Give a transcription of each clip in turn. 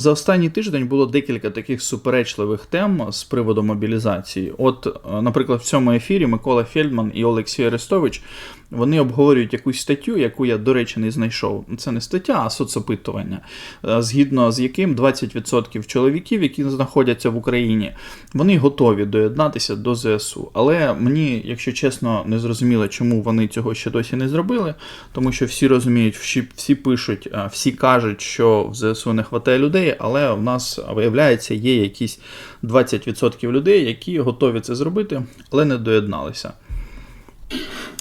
За останній тиждень було декілька таких суперечливих тем з приводу мобілізації. От, е, наприклад, в цьому ефірі Микола Фельдман і Олексій Арестович вони обговорюють якусь статтю, яку я, до речі, не знайшов. Це не стаття, а соцопитування, е, згідно з яким 20% чоловіків, які знаходяться в Україні, вони готові доєднатися до ЗСУ. Але мені, якщо чесно, не зрозуміло, чому вони цього ще досі не зробили, тому що всі розуміють, всі, пишуть, е, всі кажуть, що в ЗСУ не вистачає людей, але в нас виявляється є якісь 20% людей, які готові це зробити, але не доєдналися.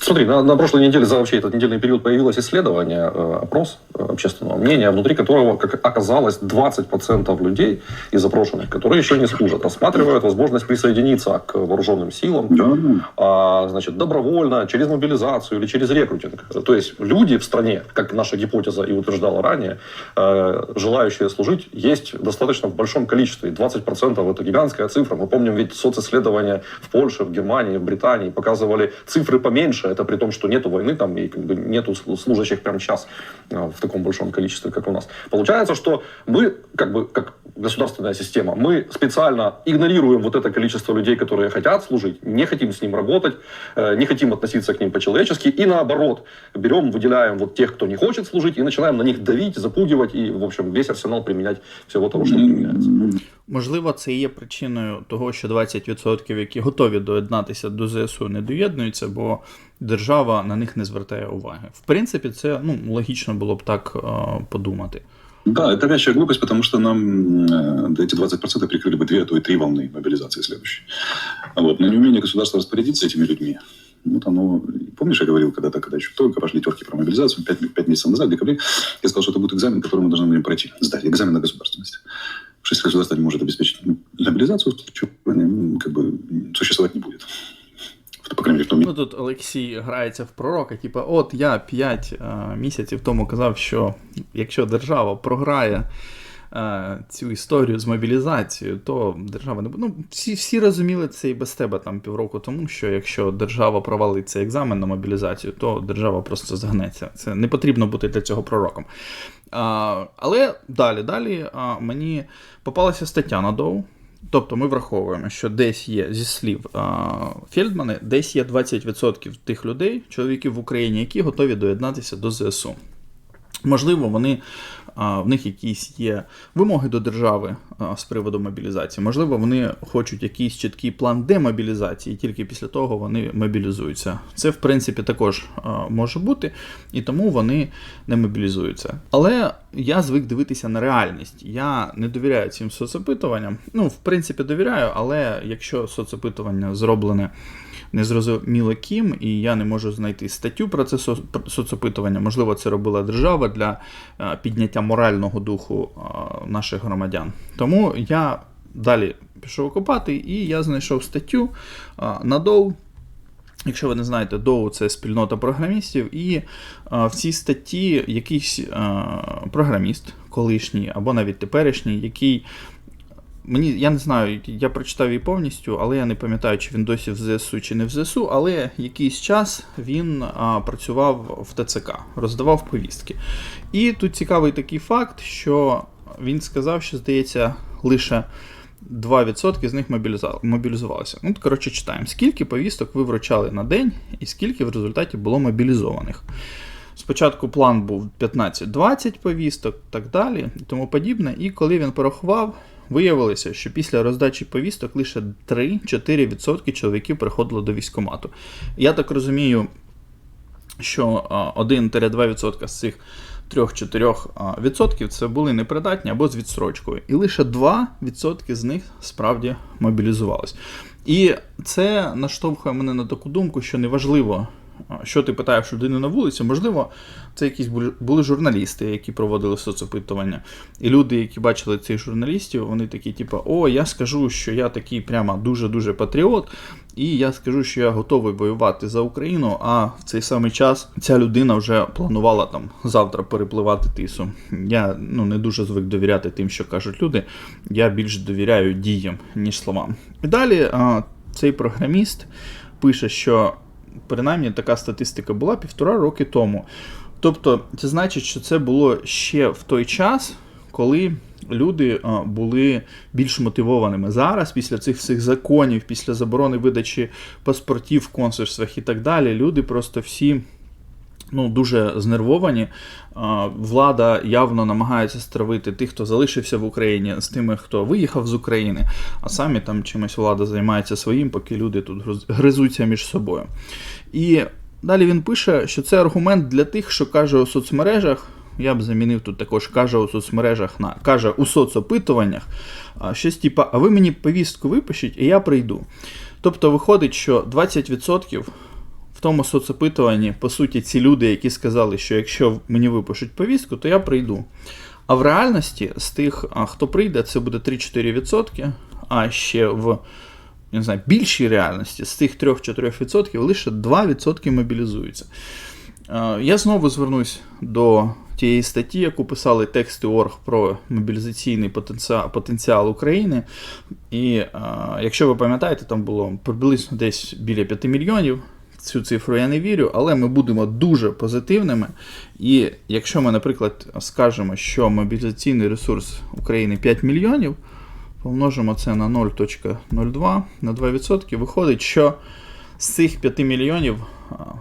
Смотри, на, на прошлой неделе, за вообще этот недельный период появилось исследование, э, опрос э, общественного мнения, внутри которого, как оказалось, 20% людей из опрошенных, которые еще не служат, рассматривают возможность присоединиться к вооруженным силам, а, значит, добровольно, через мобилизацию или через рекрутинг. То есть люди в стране, как наша гипотеза и утверждала ранее, э, желающие служить есть достаточно в большом количестве. И 20% это гигантская цифра. Мы помним ведь социсследования в Польше, в Германии, в Британии показывали цифры поменьше. Это при том, что нету войны там и как бы нету служащих прямо сейчас э, в таком большом количестве, как у нас. Получается, что мы как бы как государственная система, мы специально игнорируем вот это количество людей, которые хотят служить, не хотим с ним работать, э, не хотим относиться к ним по-человечески, и наоборот, берем, выделяем вот тех, кто не хочет служить, и начинаем на них давить, запугивать, и, в общем, весь арсенал применять всего того, что применяется. Можливо, це і є причиною того, що 20%, які готові доєднатися до ЗСУ, не доєднуються, бо держава на них не звертає уваги. В принципі, це ну, логічно було б так е, подумати. Да, это вящая глупость, потому что нам э, эти 20% прикрыли бы две, а то и три волны мобилизации следующей. Вот. Но неумение государства распорядиться этими людьми, вот оно... Помнишь, я говорил когда-то, когда еще только пошли терки про мобилизацию, 5, 5 месяцев назад, в декабре, я сказал, что это будет экзамен, который мы должны будем пройти. Сдать экзамен на государственность. Потому что если государство не может обеспечить мобилизацию, ну, как бы существовать не будет. По в том Ну тут Олексій грається в пророка, типу, от я 5 е, місяців тому казав, що якщо держава програє е, цю історію з мобілізацією, то держава не буде. Ну, всі, всі розуміли це і без тебе там півроку тому, що якщо держава провалить цей екзамен на мобілізацію, то держава просто загнеться. Це не потрібно бути для цього пророком. А, але далі, далі а, мені попалася стаття на Доу. Тобто ми враховуємо, що десь є зі слів а, Фельдмани, десь є 20% тих людей, чоловіків в Україні, які готові доєднатися до ЗСУ. Можливо, вони в них якісь є вимоги до держави з приводу мобілізації. Можливо, вони хочуть якийсь чіткий план демобілізації, і тільки після того вони мобілізуються. Це, в принципі, також може бути, і тому вони не мобілізуються. Але я звик дивитися на реальність. Я не довіряю цим соцопитуванням. Ну, в принципі, довіряю, але якщо соцопитування зроблене незрозуміло ким, і я не можу знайти статтю про це соцопитування. Можливо, це робила держава для е, підняття морального духу е, наших громадян. Тому я далі пішов копати, і я знайшов статтю е, на Доу. Якщо ви не знаєте, Доу це спільнота програмістів, і в цій статті якийсь програміст, колишній або навіть теперішній, який Мені я не знаю, я прочитав її повністю, але я не пам'ятаю, чи він досі в ЗСУ чи не в ЗСУ, але якийсь час він а, працював в ТЦК, роздавав повістки. І тут цікавий такий факт, що він сказав, що здається, лише 2% з них мобілізувалися. Ну, коротше, читаємо, скільки повісток ви вручали на день, і скільки в результаті було мобілізованих. Спочатку план був 15-20 повісток, так далі і тому подібне. І коли він порахував, Виявилося, що після роздачі повісток лише 3-4% чоловіків приходило до військкомату. Я так розумію, що 1-2% з цих 3-4% це були непридатні або з відсрочкою. І лише 2% з них справді мобілізувалися. І це наштовхує мене на таку думку, що неважливо, що ти питаєш людини на вулиці, можливо, це якісь були журналісти, які проводили соцопитування. І люди, які бачили цих журналістів, вони такі, типу, о, я скажу, що я такий прямо дуже-дуже патріот, і я скажу, що я готовий воювати за Україну. А в цей самий час ця людина вже планувала там завтра перепливати тису. Я ну, не дуже звик довіряти тим, що кажуть люди. Я більш довіряю діям, ніж словам. І далі а, цей програміст пише, що принаймні така статистика була півтора роки тому. Тобто, це значить, що це було ще в той час, коли люди були більш мотивованими. Зараз, після цих всіх законів, після заборони видачі паспортів в консульствах і так далі, люди просто всі. Ну, дуже знервовані. Влада явно намагається стравити тих, хто залишився в Україні, з тими, хто виїхав з України, а самі там чимось влада займається своїм, поки люди тут гризуться між собою. І далі він пише, що це аргумент для тих, що каже у соцмережах. Я б замінив тут також каже у соцмережах на каже у соцопитуваннях. Щось типа, а ви мені повістку випишіть, і я прийду. Тобто виходить, що 20% в тому соцопитуванні, по суті, ці люди, які сказали, що якщо мені випишуть повістку, то я прийду. А в реальності з тих, хто прийде, це буде 3-4%, а ще в не знаю, більшій реальності з тих 3-4% лише 2% мобілізуються. Я знову звернусь до тієї статті, яку писали тексти ОРГ про мобілізаційний потенціал, потенціал України. І якщо ви пам'ятаєте, там було приблизно десь біля 5 мільйонів. Цю цифру я не вірю, але ми будемо дуже позитивними. І якщо ми, наприклад, скажемо, що мобілізаційний ресурс України 5 мільйонів, помножимо це на 0.02 на 2%, виходить, що з цих 5 мільйонів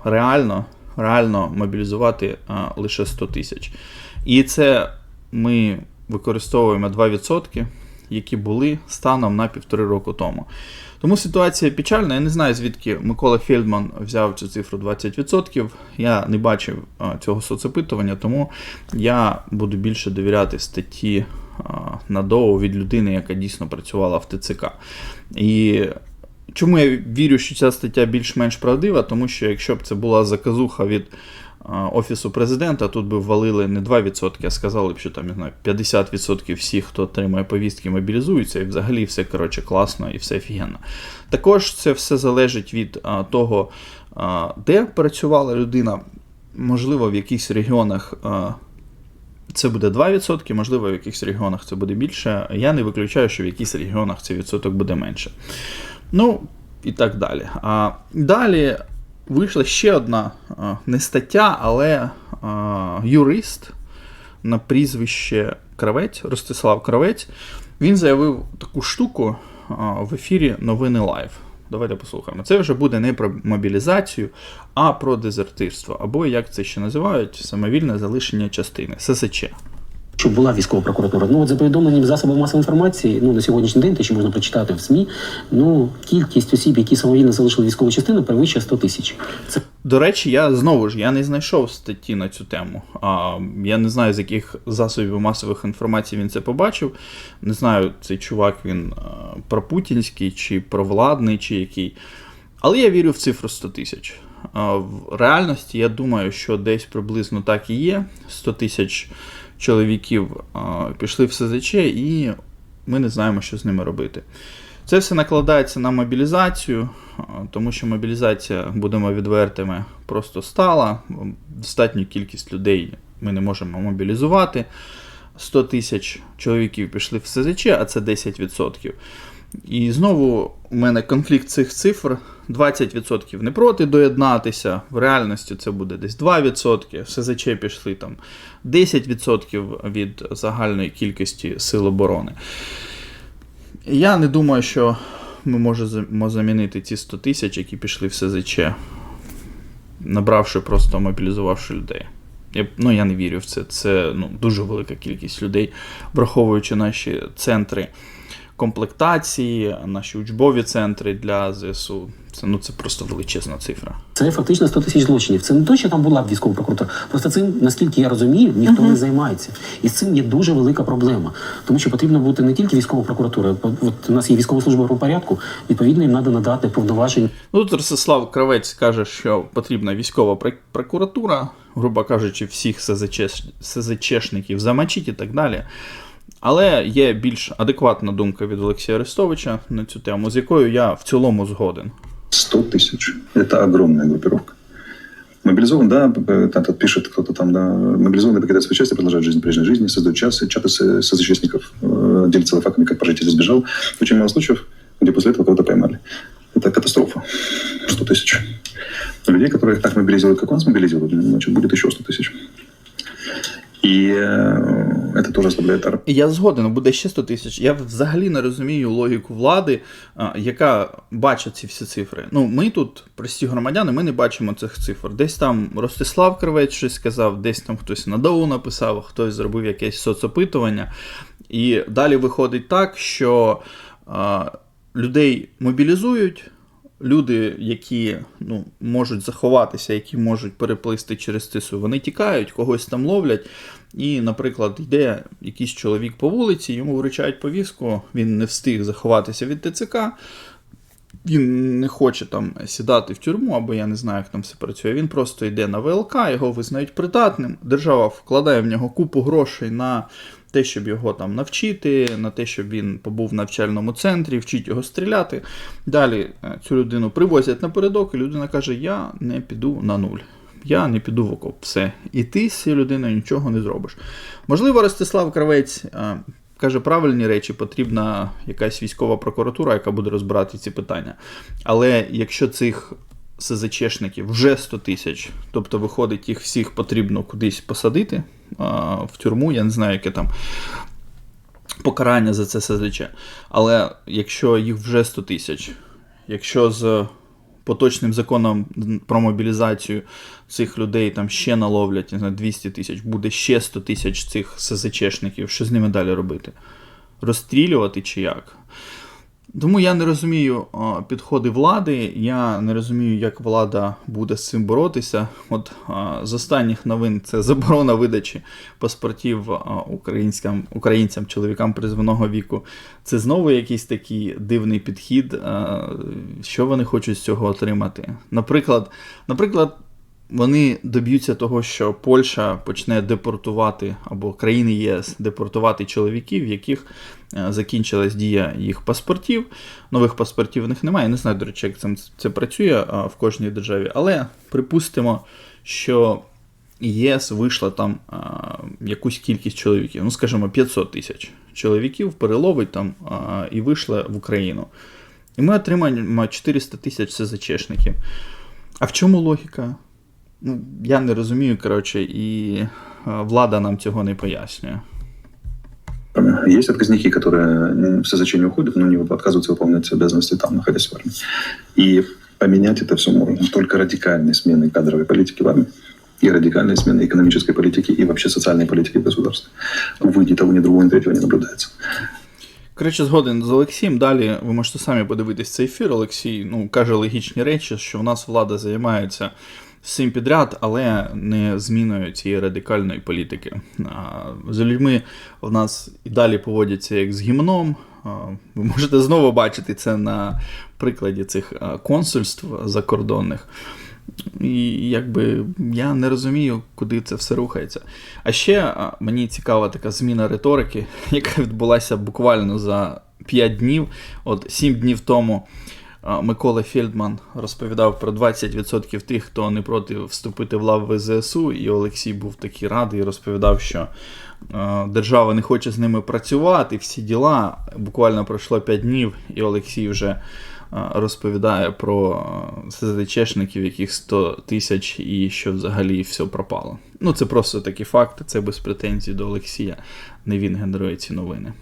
реально, реально мобілізувати лише 100 тисяч. І це ми використовуємо 2%, які були станом на півтори року тому. Тому ситуація печальна. Я не знаю, звідки Микола Фельдман взяв цю цифру 20%. Я не бачив цього соцопитування, тому я буду більше довіряти статті а, на від людини, яка дійсно працювала в ТЦК. І чому я вірю, що ця стаття більш-менш правдива? Тому що якщо б це була заказуха від Офісу президента, тут би ввалили не 2%, а сказали б, що там, не знаю, 50% всіх, хто отримує повістки, мобілізуються, і взагалі все коротше класно і все офігенно. Також це все залежить від а, того, а, де працювала людина. Можливо, в якихось регіонах а, це буде 2%, можливо, в якихось регіонах це буде більше. Я не виключаю, що в якихось регіонах цей відсоток буде менше. Ну, і так далі. А далі вийшла ще одна а, не стаття, але юрист на прізвище Кравець, Ростислав Кравець. Він заявив таку штуку в ефірі Новини Лайв. Давайте послухаємо. Це вже буде не про мобілізацію, а про дезертирство, або як це ще називають, самовільне залишення частини ССЧ. Щоб була військова прокуратура. Ну от за повідомленням засобів масової інформації, ну на сьогоднішній день, те, що можна прочитати в СМІ, ну кількість осіб, які самовільно залишили військову частину, перевищує 100 тисяч. Це До речі, я знову ж я не знайшов статті на цю тему. А, я не знаю, з яких засобів масових інформацій він це побачив. Не знаю, цей чувак він пропутінський, чи провладний, чи який. Але я вірю в цифру 100 тисяч. В реальності я думаю, що десь приблизно так і є. 100 тисяч чоловіків пішли в СЗЧ, і ми не знаємо, що з ними робити. Це все накладається на мобілізацію, тому що мобілізація, будемо відвертими, просто стала. Достатню кількість людей ми не можемо мобілізувати. 100 тисяч чоловіків пішли в СЗЧ, а це 10%. І знову у мене конфлікт цих цифр. 20% не проти доєднатися. В реальності це буде десь 2%. В СЗЧ пішли там 10% від загальної кількості сил оборони. Я не думаю, що ми можемо замінити ці 100 тисяч, які пішли в СЗЧ, набравши просто мобілізувавши людей. Я, ну, я не вірю в це. Це ну, дуже велика кількість людей, враховуючи наші центри комплектації, наші учбові центри для ЗСУ. Це, ну, це просто величезна цифра. це фактично 100 тисяч злочинів. Це не то, що там була б військова прокуратура. Просто цим, наскільки я розумію, ніхто не займається. І з цим є дуже велика проблема. Тому що потрібно бути не тільки військова прокуратура. От у нас є військова служба по порядку, відповідно, їм треба надати повноважень Ну, тут Ростислав Кравець каже, що потрібна військова прокуратура, грубо кажучи, всіх СЗЧ, СЗЧшників замочити і так далі. Але є більш адекватна думка від Олексія Арестовича на цю тему, з якою я в цілому згоден. 100 тысяч. Это огромная группировка. Мобилизован, да, э, там тут пишет кто-то там, да, мобилизованные покидают свои части, продолжают жизнь прежней жизни, создают часы, чаты с, с участников, э, делятся лайфхаками, как прожить или сбежал. Очень мало случаев, где после этого кого-то поймали. Это катастрофа. 100 тысяч. Людей, которых так мобилизируют, как он мобилизирует, значит, будет еще 100 тысяч. И э, это тоже ослабляет армию. Я згоден, буде ще 100 тисяч. Я взагалі не розумію логіку влади, яка бачить ці всі цифри. Ну, ми тут, прості громадяни, ми не бачимо цих цифр. Десь там Ростислав Кривець щось сказав, десь там хтось на ДОУ написав, хтось зробив якесь соцопитування. І далі виходить так, що людей мобілізують. Люди, які ну, можуть заховатися, які можуть переплисти через тису, вони тікають, когось там ловлять. І, наприклад, йде якийсь чоловік по вулиці, йому вручають повістку, він не встиг заховатися від ТЦК, він не хоче там сідати в тюрму, або я не знаю, як там все працює. Він просто йде на ВЛК, його визнають придатним. Держава вкладає в нього купу грошей на те, щоб його там навчити, на те, щоб він побув в навчальному центрі, вчить його стріляти. Далі е, цю людину привозять напередок, і людина каже: Я не піду на нуль. Я не піду в окоп. Все. І ти з цією людиною нічого не зробиш. Можливо, Ростислав Кравець е, каже правильні речі, потрібна якась військова прокуратура, яка буде розбирати ці питання. Але якщо цих СЗЧшників вже 100 тисяч, тобто виходить, їх всіх потрібно кудись посадити а, в тюрму, я не знаю, яке там покарання за це СЗЧ. Але якщо їх вже 100 тисяч, якщо з поточним законом про мобілізацію цих людей там ще наловлять не знаю, 200 тисяч, буде ще 100 тисяч цих СЗЧшників, що з ними далі робити? Розстрілювати чи як? Тому я не розумію підходи влади, я не розумію, як влада буде з цим боротися. От з останніх новин це заборона видачі паспортів а, українським, українцям, чоловікам призваного віку. Це знову якийсь такий дивний підхід. Що вони хочуть з цього отримати? Наприклад, наприклад. Вони доб'ються того, що Польща почне депортувати або країни ЄС депортувати чоловіків, в яких е, закінчилась дія їх паспортів. Нових паспортів в них немає. Не знаю, до речі, як це, це працює в кожній державі. Але припустимо, що ЄС вийшла там а, якусь кількість чоловіків, ну скажімо, 500 тисяч чоловіків переловить там а, і вийшла в Україну. І ми отримаємо 400 тисяч СЗЧшників. А в чому логіка? Ну, я не розумію, коротше, і е, влада нам цього не пояснює. Есть отказники, которые в СЗЧ не уходят, но не отказываются выполнять обязанности там, находясь в армии. И поменять это все можно только радикальной сменой кадровой политики в армии и радикальной сменой экономической политики и вообще социальной политики государства. Увы, ни того, ни другого, ни третьего не наблюдается. Коротше, згоден з Олексієм. Далі ви можете самі подивитись цей ефір. Олексій ну, каже логічні речі, що в нас влада займається всім підряд, але не зміною цієї радикальної політики. З людьми в нас і далі поводяться як з гімном. Ви можете знову бачити це на прикладі цих консульств закордонних. І якби я не розумію, куди це все рухається. А ще мені цікава така зміна риторики, яка відбулася буквально за 5 днів. От 7 днів тому Микола Фельдман розповідав про 20% тих, хто не проти вступити в лав ВЗСУ, і Олексій був такий радий, розповідав, що держава не хоче з ними працювати, всі діла. Буквально пройшло 5 днів, і Олексій вже розповідає про СЗЧшників, яких 100 тисяч, і що взагалі все пропало. Ну, це просто такі факти, це без претензій до Олексія. Не він генерує ці новини.